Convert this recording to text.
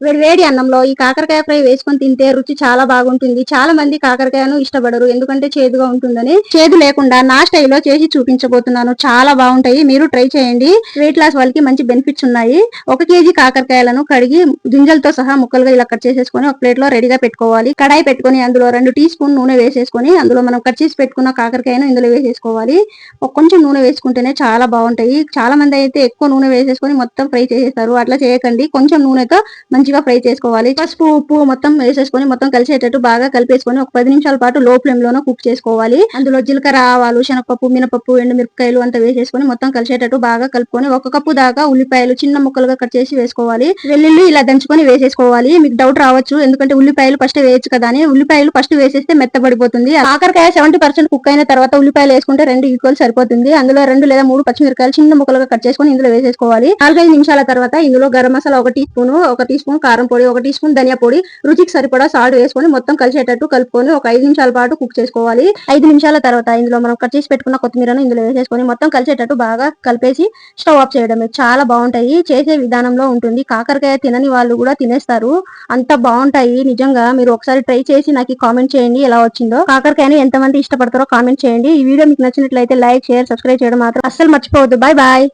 వేడి వేడి అన్నంలో ఈ కాకరకాయ ఫ్రై వేసుకొని తింటే రుచి చాలా బాగుంటుంది. చాలా మంది కాకరకాయను ఇష్టపడరు. ఎందుకంటే చేదుగా ఉంటుందని. చేదు లేకుండా నా స్టైల్లో చేసి చూపించబోతున్నాను. చాలా బాగుంటాయి. మీరు ట్రై చేయండి. వెయిట్ లాస్ వాళ్ళకి మంచి బెనిఫిట్స్ ఉన్నాయి. ఒక కేజీ కాకరకాయలను కడిగి గింజలతో సహా ముక్కలుగా ఇలా కట్ చేసేసుకొని ఒక ప్లేట్లో రెడీగా పెట్టుకోవాలి. కడాయి పెట్టుకొని అందులో రెండు టీ స్పూన్ నూనె వేసేసుకొని అందులో మనం కట్ చేసి పెట్టుకున్న కాకరకాయను ఇందులో వేసేసుకోవాలి. ఒక కొంచెం నూనె వేసుకుంటేనే చాలా బాగుంటాయి. చాలా మంది అయితే ఎక్కువ నూనె వేసేసుకొని మొత్తం ఫ్రై చేసేస్తారు. అట్లా చేయకండి. కొంచెం నూనెతో మంచిగా ఫ్రై చేసుకోవాలి. పసుపు ఉప్పు మొత్తం వేసేసుకొని మొత్తం కలిసేటట్టు బాగా కలిపేసుకొని ఒక పది నిమిషాల పాటు లో ఫ్లేమ్లోనే కుక్ చేసుకోవాలి. అందులో జీలకర్ర ఆవాలు శనగపప్పు మినపప్పు ఎండుమిరపకాయలు అంతా వేసేసుకొని మొత్తం కలిసేటట్టు బాగా కలుపుకొని ఒక కప్పు దాకా ఉల్లిపాయలు చిన్న ముక్కలుగా కట్ చేసి వేసుకోవాలి. వెల్లుల్లి ఇలా దంచుకొని వేసేసుకోవాలి. మీకు డౌట్ రావచ్చు ఎందుకంటే ఉల్లిపాయలు ఫస్ట్ వేయచ్చు కదా అని. ఉల్లిపాయలు ఫస్ట్ వేసేస్తే మెత్తబడిపోతుంది. ఆఖరికాయ సెవెంటీ పర్సెంట్ కుక్ అయిన తర్వాత ఉల్లిపాయలు వేసుకుంటే రెండు ఈక్వల్ సరిపోతుంది. అందులో రెండు లేదా మూడు పచ్చిమిరకాయలు చిన్న ముక్కలుగా కట్ చేసుకొని ఇందులో వేసేసుకోవాలి. నాలుగైదు నిమిషాల తర్వాత ఇందులో గరం మసాలా ఒక టీ స్పూన్ ఒక టీ స్పూన్ కారం పొడి ఒక టీ స్పూన్ ధనియా పొడి రుచికి సరిపడా సాల్ట్ వేసుకొని మొత్తం కలిసేటట్టు కలుపుకొని ఒక ఐదు నిమిషాల పాటు కుక్ చేసుకోవాలి. ఐదు నిమిషాల తర్వాత ఇందులో మనం కట్ చేసి పెట్టుకున్న కొత్తిమీరను ఇందులో వేసేసుకొని మొత్తం కలిసేటట్టు బాగా కలిపేసి స్టవ్ ఆఫ్ చేయడమే. చాలా బాగుంటాయి. చేసే విధానంలో ఉంటుంది. కాకరకాయ తినని వాళ్ళు కూడా తినేస్తారు. అంత బాగుంటాయి. నిజంగా మీరు ఒకసారి ట్రై చేసి నాకు కామెంట్ చేయండి ఎలా వచ్చిందో. కాకరకాయని ఎంతమంది ఇష్టపడతారో కామెంట్ చేయండి. ఈ వీడియో మీకు నచ్చినట్లయితే లైక్ షేర్ సబ్స్క్రైబ్ చేయడం మాత్రం అస్సలు మర్చిపోవద్దు. Bye bye.